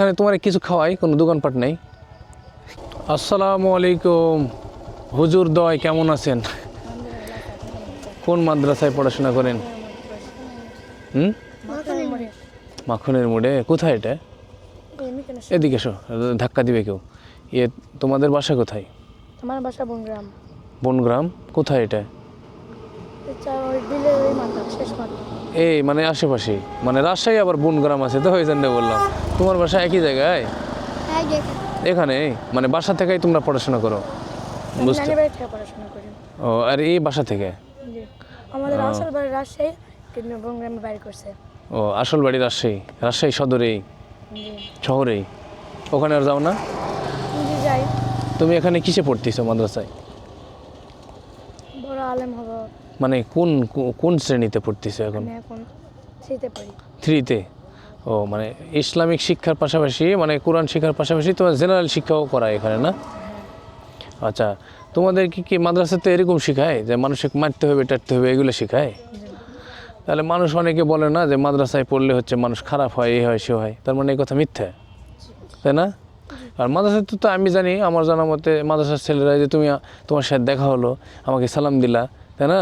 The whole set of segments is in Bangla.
এখানে তোমার কিছু খাওয়াই কোনো দোকানপাট নেই। আসসালামু আলাইকুম হুজুর দয় কেমন আছেন? কোন মাদ্রাসায় পড়াশোনা করেন? হুম? মাখনের মোড়ে। কোথায় এটা? এদিকে এসো ধাক্কা দিবে কেউ। ইয়ে তোমাদের বাসা কোথায়? আমার বাসা বনগ্রাম। বনগ্রাম? কোথায় এটা? এই মানে আশেপাশে। মানে রাজশাহী আবার বনগ্রাম আছে তো ওই জন্য বললাম। তোমার বাসা একই জায়গায়? হ্যাঁ এখানে? মানে বাসা থেকেই তোমরা পড়াশোনা করো? বুঝতে ও আর এই বাসা থেকে? আমাদের আসল বাড়ি রাজশাহী কিন্তু বনগ্রামে বাড়ি করছে। ও আসল বাড়ি রাজশাহী? রাজশাহী সদরেই? শহরেই? ওখানে আর যাও না? যাই। তুমি এখানে কিসে পড়তেছো মাদ্রাসায়? বড় আলেম হব। মানে কোন কোন শ্রেণীতে পড়তেছো এখন? এখন থ্রিতে পড়ি। থ্রিতে? ও মানে ইসলামিক শিক্ষার পাশাপাশি মানে কোরআন শিক্ষার পাশাপাশি তোমার জেনারেল শিক্ষাও করায় এখানে না? আচ্ছা তোমাদের কি কি মাদ্রাসাতে এরকম শেখায়? যে মানুষকে মারতে হবে টাটতে হবে এগুলো শেখায়? তাহলে মানুষ অনেকে বলে না যে মাদ্রাসায় পড়লে হচ্ছে মানুষ খারাপ হয় এই হয় সে হয়। তার মানে এই কথা মিথ্যা তাই না? আর মাদ্রাসাতে তো আমি জানি আমার জানা মতে মাদ্রাসার ছেলেরা যে তুমি তোমার সাথে দেখা হলো আমাকে সালাম দিলা তাই না?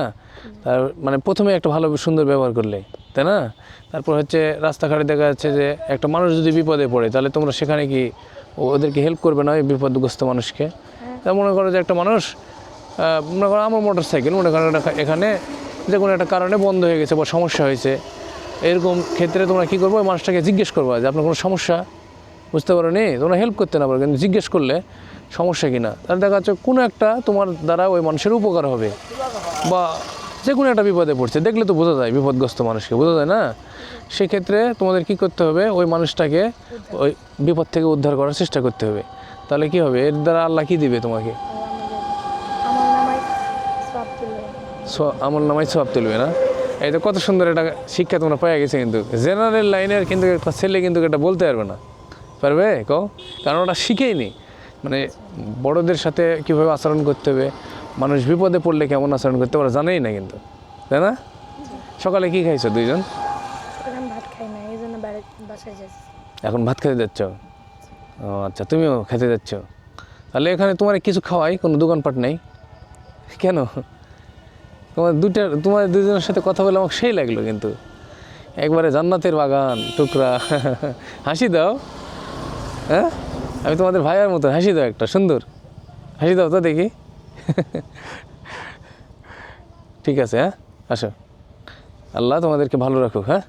তার মানে প্রথমে একটা ভালো সুন্দর ব্যবহার করলে তাই না? তারপর হচ্ছে রাস্তাঘাটে দেখা যাচ্ছে যে একটা মানুষ যদি বিপদে পড়ে তাহলে তোমরা সেখানে কি ওদেরকে হেল্প করবে না ওই বিপদগ্রস্ত মানুষকে? তা মনে করো যে একটা মানুষ মনে করো আমার মোটর সাইকেল মনে করো এখানে যে কোনো একটা কারণে বন্ধ হয়ে গেছে বা সমস্যা হয়েছে এরকম ক্ষেত্রে তোমরা কী করব? ওই মানুষটাকে জিজ্ঞেস করব যে আপনার কোনো সমস্যা? বুঝতে পারো নি তোমরা হেল্প করতে না পারো কিন্তু জিজ্ঞেস করলে সমস্যা কি না? তাহলে দেখা যাচ্ছে কোনো একটা তোমার দ্বারা ওই মানুষের উপকার হবে। বা যে কোনো একটা বিপদে পড়ছে, দেখলে তো বোঝা যায়, বিপদগ্রস্ত মানুষকে, বোঝা যায় না? সেক্ষেত্রে তোমাদের কি করতে হবে? ওই মানুষটাকে ওই বিপদ থেকে উদ্ধার করার চেষ্টা করতে হবে। তাহলে কি হবে? এর দ্বারা আল্লাহ কি দিবে তোমাকে? আমল নামাই সব তুলবে। না? এই তো কত সুন্দর একটা শিক্ষা তোমরা পাওয়া গেছে কিন্তু। জেনারেল লাইনের কিন্তু একটা ছেলে কিন্তু এটা বলতে পারবে না। পারবে? কও? কারণ ওটা শিখেইনি। মানে বড়দের সাথে কীভাবে আচরণ করতে হবে মানুষ বিপদে পড়লে কেমন আচরণ করতে পারে জানেই না কিন্তু। তাই না? সকালে কি খাইছো দুইজন? এখন ভাত খেতে যাচ্ছ? ও আচ্ছা তুমিও খেতে যাচ্ছ? তাহলে এখানে তোমার কিছু খাওয়াই কোনো দোকানপাট নেই? কেন? তোমার দুইটা তোমার দুজনের সাথে কথা বলে আমার সেই লাগল কিন্তু। একবারে জান্নাতের বাগান টুকরা। হাসি দাও। হ্যাঁ? আমি তোমাদের ভাইয়ের মতো হাসি দাও একটা, সুন্দর। হাসি দাও তো দেখি। ঠিক আছে হ্যাঁ? আসো। আল্লাহ তোমাদেরকে ভালো রাখুক হ্যাঁ?